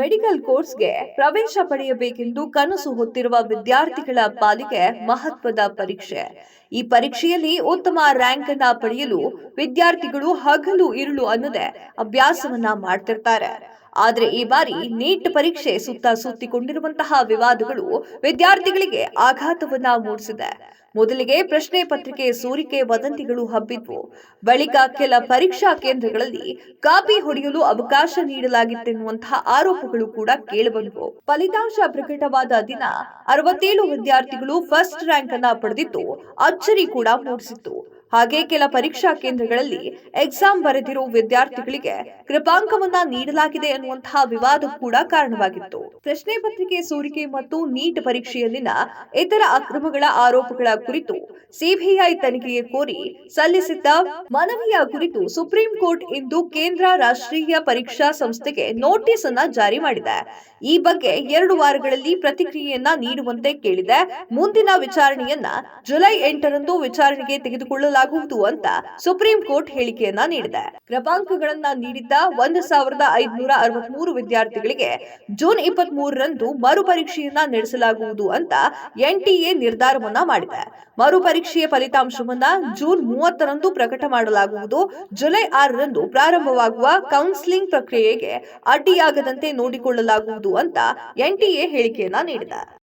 Medical ಕೋರ್ಸ್ಗೆ ಪ್ರವೇಶ ಪಡೆಯಬೇಕೆಂದು ಕನಸು ಹೊತ್ತಿರುವ ವಿದ್ಯಾರ್ಥಿಗಳ ಪಾಲಿಗೆ ಮಹತ್ವದ ಪರೀಕ್ಷೆ. ಈ ಪರೀಕ್ಷೆಯಲ್ಲಿ ಉತ್ತಮ ರ್ಯಾಂಕ್ ಅನ್ನ ಪಡೆಯಲು ವಿದ್ಯಾರ್ಥಿಗಳು ಹಗಲು ಇರುಳು ಅನ್ನದೆ ಅಭ್ಯಾಸವನ್ನ ಮಾಡ್ತಿರ್ತಾರೆ. ಆದ್ರೆ ಈ ಬಾರಿ ನೀಟ್ ಪರೀಕ್ಷೆ ಸುತ್ತ ಸುತ್ತಿಕೊಂಡಿರುವಂತಹ ವಿವಾದಗಳು ವಿದ್ಯಾರ್ಥಿಗಳಿಗೆ ಆಘಾತವನ್ನ ಮೂಡಿಸಿದೆ. ಮೊದಲಿಗೆ ಪ್ರಶ್ನೆ ಪತ್ರಿಕೆ ಸೋರಿಕೆ ವದಂತಿಗಳು ಹಬ್ಬಿದ್ವು. ಬಳಿಕ ಕೆಲ ಪರೀಕ್ಷಾ ಕೇಂದ್ರಗಳಲ್ಲಿ ಕಾಪಿ ಹೊಡೆಯಲು ಅವಕಾಶ ನೀಡಲಾಗಿತ್ತೆನ್ನುವಂತಹ ಆರೋಪಗಳು ಕೂಡ ಕೇಳಬಂದವು. ಫಲಿತಾಂಶ ಪ್ರಕಟವಾದ ದಿನ ಅರವತ್ತೇಳು ವಿದ್ಯಾರ್ಥಿಗಳು ಫಸ್ಟ್ ರ್ಯಾಂಕ್ ಅನ್ನ ಪಡೆದಿದ್ದು ಅಚ್ಚರಿ ಕೂಡ ಮೂಡಿಸಿತ್ತು. ಹಾಗೆ ಕೆಲ ಪರೀಕ್ಷಾ ಕೇಂದ್ರಗಳಲ್ಲಿ ಎಕ್ಸಾಮ್ ಬರೆದಿರೋ ವಿದ್ಯಾರ್ಥಿಗಳಿಗೆ ಕೃಪಾಂಕವನ್ನ ನೀಡಲಾಗಿದೆ ಎನ್ನುವಂತಹ ವಿವಾದ ಕೂಡ ಕಾರಣವಾಗಿತ್ತು. ಪ್ರಶ್ನೆ ಪತ್ರಿಕೆ ಸೋರಿಕೆ ಮತ್ತು ನೀಟ್ ಪರೀಕ್ಷೆಯಲ್ಲಿನ ಇತರ ಅಕ್ರಮಗಳ ಆರೋಪಗಳ ಕುರಿತು ಸಿಬಿಐ ತನಿಖೆಗೆ ಕೋರಿ ಸಲ್ಲಿಸಿದ್ದ ಮನವಿಯ ಕುರಿತು ಸುಪ್ರೀಂ ಕೋರ್ಟ್ ಇಂದು ಕೇಂದ್ರ ರಾಷ್ಟ್ರೀಯ ಪರೀಕ್ಷಾ ಸಂಸ್ಥೆಗೆ ನೋಟಿಸ್ ಅನ್ನ ಜಾರಿ ಮಾಡಿದೆ. ಈ ಬಗ್ಗೆ ಎರಡು ವಾರಗಳಲ್ಲಿ ಪ್ರತಿಕ್ರಿಯೆಯನ್ನ ನೀಡುವಂತೆ ಕೇಳಿದೆ. ಮುಂದಿನ ವಿಚಾರಣೆಯನ್ನ ಜುಲೈ ಎಂಟರಂದು ವಿಚಾರಣೆಗೆ ತೆಗೆದುಕೊಳ್ಳಲಾಗುವುದು ಅಂತ ಸುಪ್ರೀಂ ಕೋರ್ಟ್ ಹೇಳಿಕೆಯನ್ನ ನೀಡಿದೆ. ಕ್ರಮಾಂಕಗಳನ್ನ ನೀಡಿದ್ದ ಒಂದು ಸಾವಿರದ ಅರವತ್ಮೂರು ವಿದ್ಯಾರ್ಥಿಗಳಿಗೆ ಜೂನ್ ಇಪ್ಪತ್ತ್ ಮೂರರಂದು ಮರುಪರೀಕ್ಷೆಯನ್ನ ನಡೆಸಲಾಗುವುದು ಅಂತ ಎನ್ಟಿಎ ನಿರ್ಧಾರವನ್ನ ಮಾಡಿದೆ. ಮರುಪರೀಕ್ಷೆಯ ಫಲಿತಾಂಶವನ್ನ ಜೂನ್ ಮೂವತ್ತರಂದು ಪ್ರಕಟ ಮಾಡಲಾಗುವುದು. ಜುಲೈ ಆರರಂದು ಪ್ರಾರಂಭವಾಗುವ ಕೌನ್ಸಿಲಿಂಗ್ ಪ್ರಕ್ರಿಯೆಗೆ ಅಡ್ಡಿಯಾಗದಂತೆ ನೋಡಿಕೊಳ್ಳಲಾಗುವುದು ಅಂತ ಎನ್ಟಿಎ ಹೇಳಿಕೆಯನ್ನ ನೀಡಿದೆ.